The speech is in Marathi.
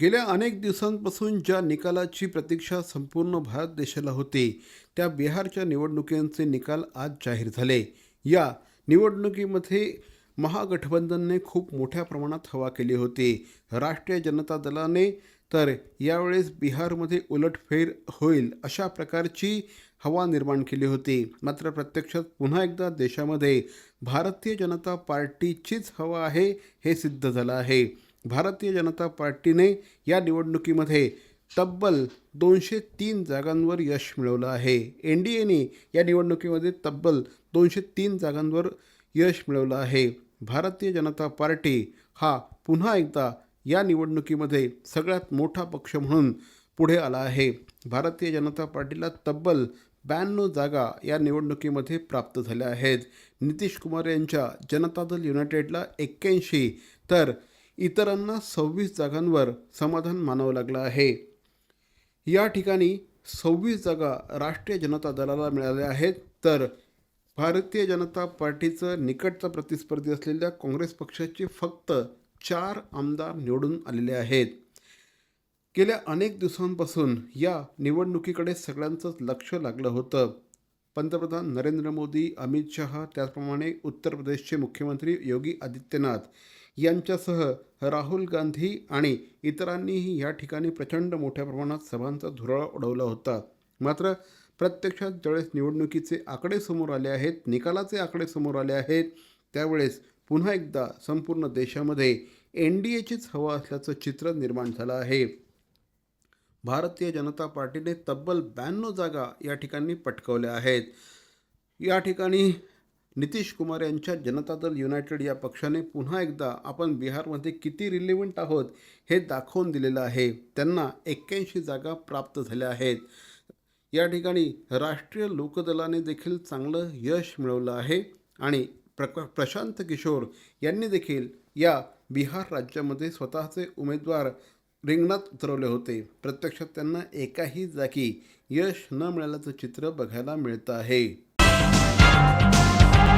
गेल्या अनेक दिवसांपासून ज्या निकालाची प्रतीक्षा संपूर्ण भारत देशाला होती त्या बिहारच्या निवडणुकींचे निकाल आज जाहीर झाले. या निवडणुकीमध्ये महागठबंधनने खूप मोठ्या प्रमाणात हवा केली होती. राष्ट्रीय जनता दलाने तर यावेळेस बिहारमध्ये उलटफेर होईल अशा प्रकारची हवा निर्माण केली होती. मात्र प्रत्यक्षात पुन्हा एकदा देशामध्ये भारतीय जनता पार्टीचीच हवा आहे हे सिद्ध झालं आहे. भारतीय जनता पार्टीने या निवडणुकीमध्ये तब्बल दोनशे तीन जागांवर यश मिळवलं आहे. एन डी एने या निवडणुकीमध्ये तब्बल दोनशे तीन जागांवर यश मिळवलं आहे. भारतीय जनता पार्टी हा पुन्हा एकदा या निवडणुकीमध्ये सगळ्यात मोठा पक्ष म्हणून पुढे आला आहे. भारतीय जनता पार्टीला तब्बल ब्याण्णव जागा या निवडणुकीमध्ये प्राप्त झाल्या आहेत. नितीश कुमार यांच्या जनता दल युनायटेडला एक्क्याऐंशी तर इतरांना सव्वीस जागांवर समाधान मानावं लागलं आहे. या ठिकाणी सव्वीस जागा राष्ट्रीय जनता दलाला मिळाल्या आहेत. तर भारतीय जनता पार्टीचं निकटचा प्रतिस्पर्धी असलेल्या काँग्रेस पक्षाचे फक्त चार आमदार निवडून आलेले आहेत. गेल्या अनेक दिवसांपासून या निवडणुकीकडे सगळ्यांचंच लक्ष लागलं होतं. पंतप्रधान नरेंद्र मोदी अमित शहा त्याचप्रमाणे उत्तर प्रदेशचे मुख्यमंत्री योगी आदित्यनाथ यांच्यासह राहुल गांधी आणि इतरांनीही या ठिकाणी प्रचंड मोठ्या प्रमाणात सभांचा धुराळा उडवला होता. मात्र प्रत्यक्षात ज्यावेळेस निवडणुकीचे आकडे समोर आले आहेत निकालाचे आकडे समोर आले आहेत त्यावेळेस पुन्हा एकदा संपूर्ण देशामध्ये एन डी एचीच हवा असल्याचं चित्र निर्माण झालं आहे. भारतीय जनता पार्टीने तब्बल ब्याण्णव जागा या ठिकाणी पटकवल्या आहेत. या ठिकाणी नितीश कुमार यांच्या जनता दल युनायटेड या पक्षाने पुन्हा एकदा आपण बिहारमध्ये किती रिलेव्हंट आहोत हे दाखवून दिलेलं आहे. त्यांना एक्क्याऐंशी जागा प्राप्त झाल्या आहेत. या ठिकाणी राष्ट्रीय लोकदलाने देखील चांगलं यश मिळवलं आहे आणि प्र प्रशांत किशोर यांनी देखील या बिहार राज्यामध्ये स्वतःचे उमेदवार रिंगणात उतरवले होते. प्रत्यक्षात त्यांना एकाही जागी यश न मिळाल्याचं चित्र बघायला मिळतं आहे.